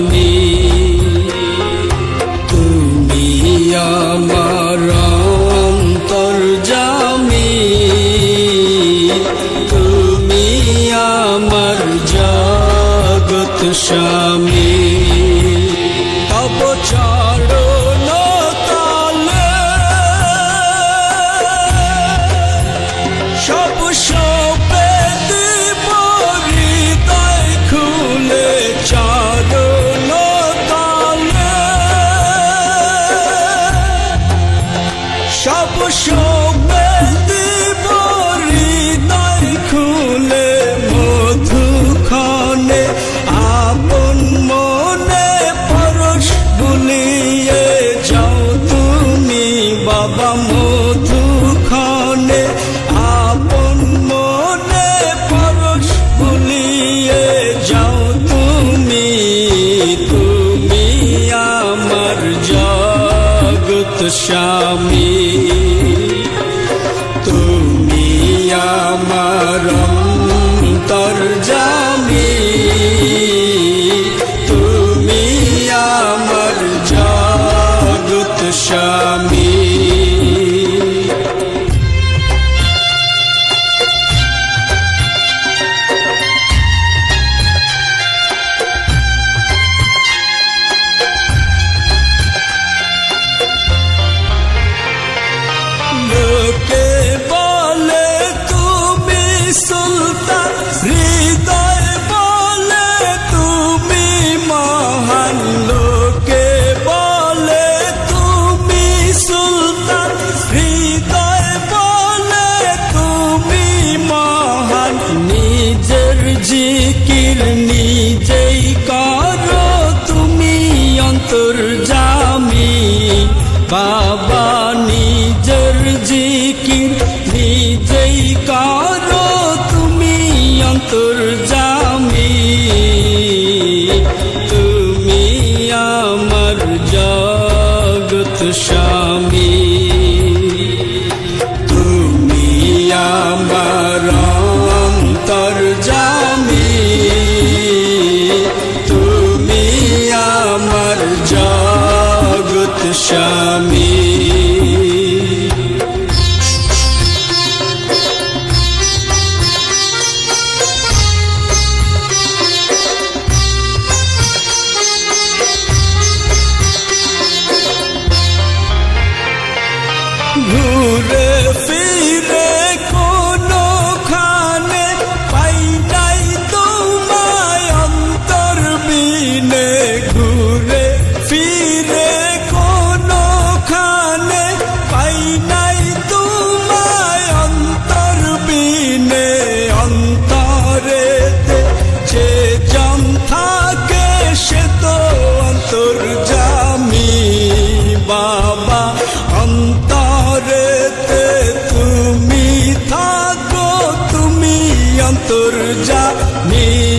আমি তুমি আমার অন্তর জামি তুমি আমার জগৎ স্বামী। তব চা the. করো তুমি অন্তর্জামী? তুমি আমার জগৎ স্বামী। তুমি আমার তোর যা নেই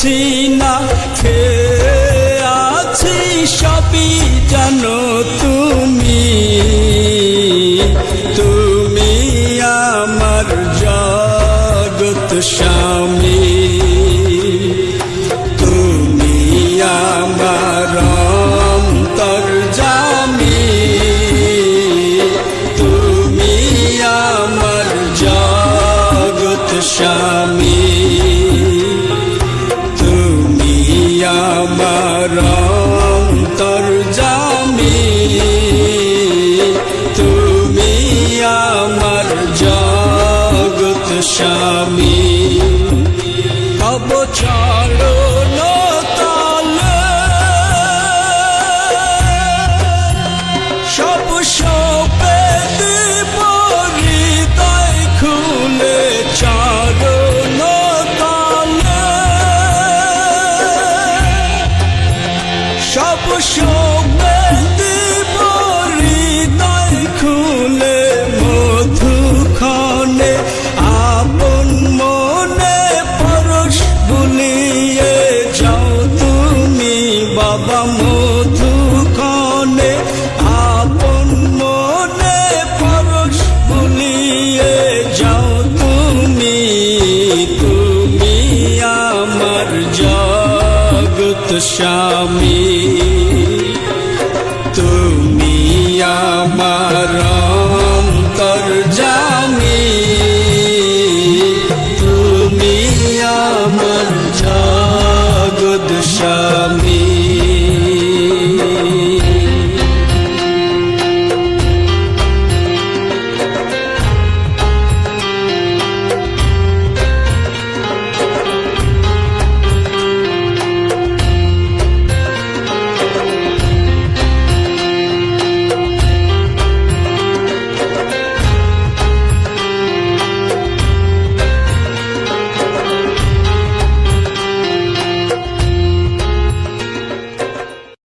পেয়েছি না খেয়ে আছি সবই জানো তুমি। তুমি আমার জগৎ সা স্বামী আমার